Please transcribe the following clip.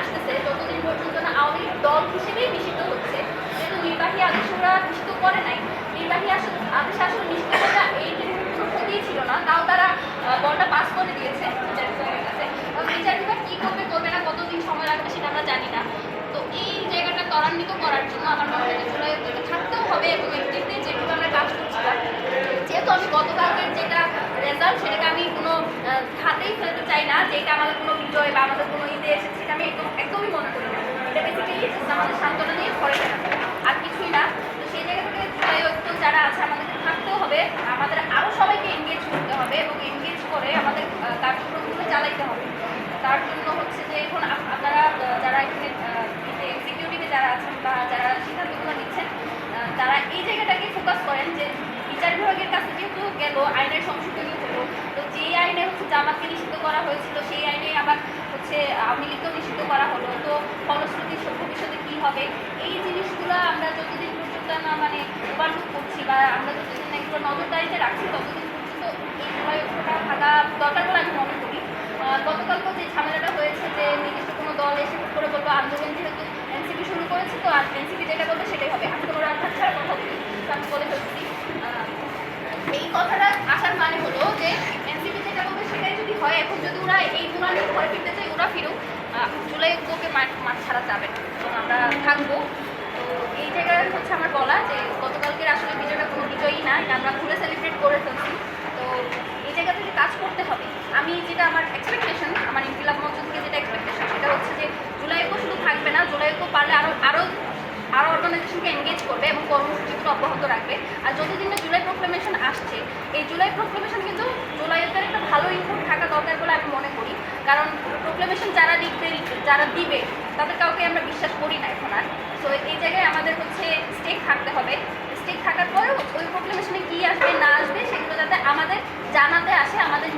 আসতেছে পর্যন্ত না আওয়ামী দল হিসেবেই নিষিদ্ধ হচ্ছে। যেহেতু নির্বাহী আদেশ ওরা নিষিদ্ধ করে নাই, নির্বাহী আদেশ আসলে নিষিদ্ধ করা এই না, তাও তারা বলটা পাস করে দিয়েছে করবে করবে না, কতদিন সময় লাগবে সেটা আমরা জানি না। তো এই জায়গাটা ত্বরান্বিত করার জন্য আমার মনে হয় জুলাই থাকতেও হবে এবং এমনিতে যেভাবে আমরা কাজ করছিলাম, যেহেতু আমি গতকালকে যেটা রেজাল্ট সেটাকে আমি কোনো ফেলতে চাই না যে এটা আমাদের কোনো বিজয় বা আমাদের কোনো ইতে এসেছে, সেটা আমি একদম, একদমই মনে করি না। এটা বেসিক্যালি আমাদের সান্ত্বনা নিয়ে ঘরে আর কিছুই না। তো সেই জায়গা থেকে যারা আছে, আমাদেরকে থাকতেও হবে। আমাদের আরও সবাইকে এনগেজ করতে হবে এবং এনগেজ করে আমাদের আহ, কার্যক্রমগুলো চালাইতে হবে তার জন্য হচ্ছে যে এখন আপ- আপনারা আহ, যারা এখানে এক্সিকিউটিভে যারা আছেন বা যারা সিদ্ধান্তগুলো নিচ্ছেন আহ, তারা এই জায়গাটাকে ফোকাস করেন যে বিচার বিভাগের কাছে যেহেতু গেল আইনের সংশোধনী হলো তো যেই আইনে হচ্ছে জামাতকে নিষিদ্ধ করা হয়েছিল সেই আইনে আবার হচ্ছে আওয়ামী নিষিদ্ধ করা হলো তো ফলশ্রুতি ভবিষ্যতে কী হবে? এই জিনিসগুলো আমরা যতদিন পর্যন্ত না মানে ওভারলুক করছি বা আমরা যতদিন এগুলো নজরদারিতে রাখছি ততদিন পর্যন্ত এই প্রয়োগটা থাকা দরকার বলে আমি মনে করি। আহ, গতকালকেও যে ঝামেলাটা হয়েছে যে নির্দিষ্ট কোনো দল এসে করে বলব আন্দোলন যেহেতু এনসিপি শুরু করেছে তো আর এনসিপি যেটা বলবে সেটাই হবে আমি কোনো রান্না ছাড়া কথা বলি তো আমি বলে ফেলছি আহ, এই কথাটা আসার মানে হলো যে এনসিপি যেটা বলবে সেটাই যদি হয় এখন যদি ওরা এই গুণা নিয়ে ঘরে ফিরতে চায় ওরা ফিরুক ঐক্যকে মাঠ ছাড়া যাবে না। এবং আমরা থাকব। তো এই জায়গায় হচ্ছে আমার বলা যে গতকালকের আসলে বিজয়টা কোনো বিজয়ই না এটা আমরা ঘুরে সেলিব্রেট করে ফেলছি। তো এই জায়গা থেকে কাজ করতে হবে, আমি যেটা আমার এক্সপেকটেশন আমার ইনকিলাব মঞ্চ থেকে যেটা এক্সপেকটেশন সেটা হচ্ছে যে জুলাই ঐক্য শুধু থাকবে না জুলাই ঐক্য পারলে আরও আরও আরও অর্গানাইজেশনকে এনগেজ করবে এবং কর্মসূচিগুলো অব্যাহত রাখবে। আর যতদিন না জুলাই প্রোক্লেমেশন আসছে, এই জুলাই প্রোক্লেমেশন কিন্তু জুলাইয়ের একটা ভালো ইনপুট থাকা দরকার বলে আমি মনে করি কারণ প্রোক্লেমেশন যারা লিখতে যারা দিবে, তাদের কাউকে আমরা বিশ্বাস করি না এখন আর। সো এই জায়গায় আমাদের হচ্ছে স্টেক থাকতে হবে। স্টেক থাকার পরেও ওই প্রোক্লেমেশনে কী আসবে, না আসবে, সেগুলো যাতে আমাদের জানাতে আসে, আমাদের